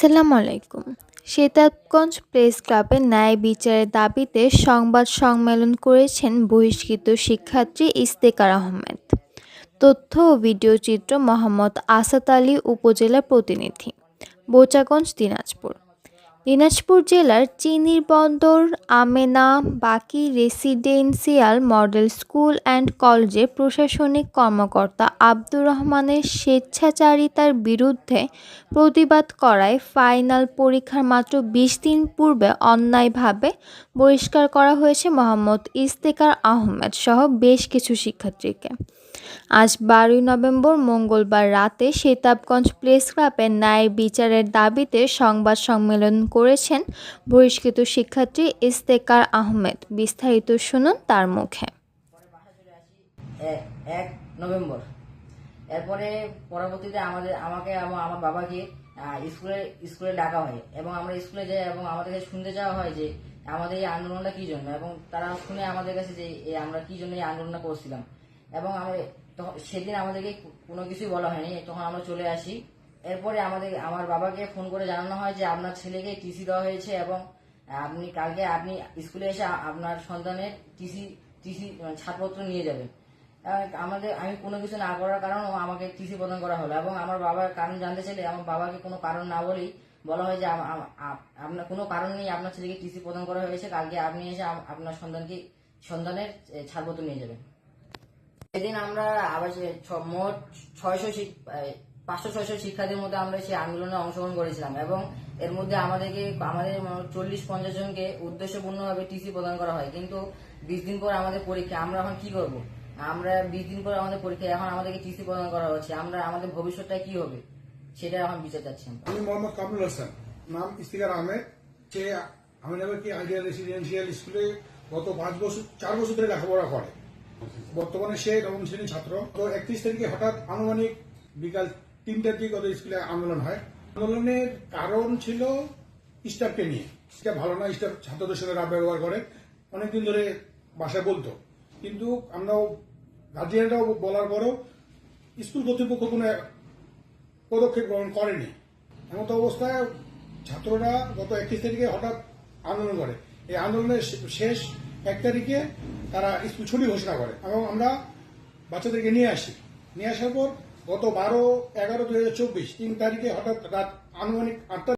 আসসালামু আলাইকুম। সেতাবগঞ্জ প্রেস ক্লাবে ন্যায় বিচারের দাবিতে সংবাদ সম্মেলন করেছেন বহিষ্কৃত শিক্ষার্থী ইস্তেকার আহমেদ। তথ্য ও ভিডিও চিত্র মোহাম্মদ আসাদ আলী উপজেলা প্রতিনিধি, বোচাগঞ্জ, দিনাজপুর। দিনাজপুর জেলার চিনির বন্দর, আমেনা, বাকি রেসিডেন্সিয়াল মডেল স্কুল অ্যান্ড কলেজের প্রশাসনিক কর্মকর্তা আব্দুর রহমানের স্বেচ্ছাচারিতার বিরুদ্ধে প্রতিবাদ করায় ফাইনাল পরীক্ষার মাত্র বিশ দিন পূর্বে অন্যায়ভাবে বহিষ্কার করা হয়েছে মোহাম্মদ ইস্তেকার আহমেদ সহ বেশ কিছু শিক্ষার্থীকে। আজ বারোই নভেম্বর মঙ্গলবার রাতে সেতাবগঞ্জ প্রেস ক্লাবে ন্যায় বিচারের দাবিতে সংবাদ সম্মেলন করেছেন বহিষ্কৃত শিক্ষার্থী ইস্তেকার আহমেদ। বিস্তারিত শুনুন তার মুখে। এক নভেম্বর। এরপরে পরবর্তীতে আমাদের, আমাকে এবং আমার বাবাকে স্কুলে স্কুলে ডাকা হয় এবং আমরা স্কুলে যাই এবং আমাদের কাছে শুনতে চাওয়া হয় যে আমাদের এই আন্দোলনটা কি জন্য এবং তারা শুনে আমাদের কাছে যে আমরা কি জন্য এই আন্দোলনটা করছিলাম। এবং আমরা তখন, সেদিন আমাদেরকে কোনো কিছুই বলা হয়নি, তখন আমরা চলে আসি। এরপরে আমাদের, আমার বাবাকে ফোন করে জানানো হয় যে আপনার ছেলেকে টিসি দেওয়া হয়েছে এবং আপনি কালকে আপনি স্কুলে এসে আপনার সন্তানের টিসি টিসি ছাড়পত্র নিয়ে যাবেন। আমাদের, আমি কোনো কিছু না করার কারণ আমাকে টিসি প্রদান করা হলো এবং আমার বাবার কারণ জানতে চাইলে আমার বাবাকে কোনো কারণ না বলেই বলা হয় যে আপনার কোনো কারণ নেই আপনার ছেলেকে টিসি প্রদান করা হয়েছে, কালকে আপনি এসে আপনার সন্তানকে, সন্তানের ছাড়পত্র নিয়ে যাবেন। সেদিন আমরা আবার মোট ছয়শো পাঁচশো ছয়শো শিক্ষার্থীর মধ্যে আমরা সেই আন্দোলনে অংশগ্রহণ করেছিলাম এবং এর মধ্যে আমাদেরকে, আমাদের চল্লিশ পঞ্চাশ জনকে উদ্দেশ্যপূর্ণভাবে টিসি প্রদান করা হয়। কিন্তু বিশ দিন পর আমাদের পরীক্ষা, আমরা এখন কি করব? আমরা বিশ দিন পর আমাদের পরীক্ষা, এখন আমাদেরকে টিসি প্রদান করা হচ্ছে। আমরা, আমাদের ভবিষ্যৎটা কি হবে? সেটা এখন বিচার চাচ্ছি। আমি মোহাম্মদ কামরুল হাসান, নাম ইস্তিকার আহমেদ সে আমিনগর কি আইডিয়াল রেসিডেন্সিয়াল স্কুলে গত পাঁচ বছর, চার বছর ধরে লেখাপড়া করে। বর্তমানে সে নবম শ্রেণির ছাত্র। তো একত্রিশ তারিখে হঠাৎ আনুমানিক বিকাল তিনটার দিকে ওদের স্কুলে আন্দোলন হয়। আন্দোলনের কারণ ছিল স্টাফকে নিয়ে। স্টাফ ভালো না, স্টাফ ছাত্রদের সঙ্গে রাব ব্যবহার করে। অনেকদিন ধরে বাসায় বলতো। কিন্তু আমরাও গার্জিয়ানরাও বলার পরও স্কুল কর্তৃপক্ষ কোনো পদক্ষেপ গ্রহণ করেনি। এমত অবস্থায় ছাত্ররা গত একত্রিশ তারিখে হঠাৎ আন্দোলন করে। এই আন্দোলনের শেষ এক তারিখে তারা স্কুল ছুটি ঘোষণা করে এবং আমরা বাচ্চাদেরকে নিয়ে আসি। নিয়ে আসার পর গত বারো, এগারো দু হাজার চব্বিশ, তিন তারিখে হঠাৎ রাত আনুমানিক আটটা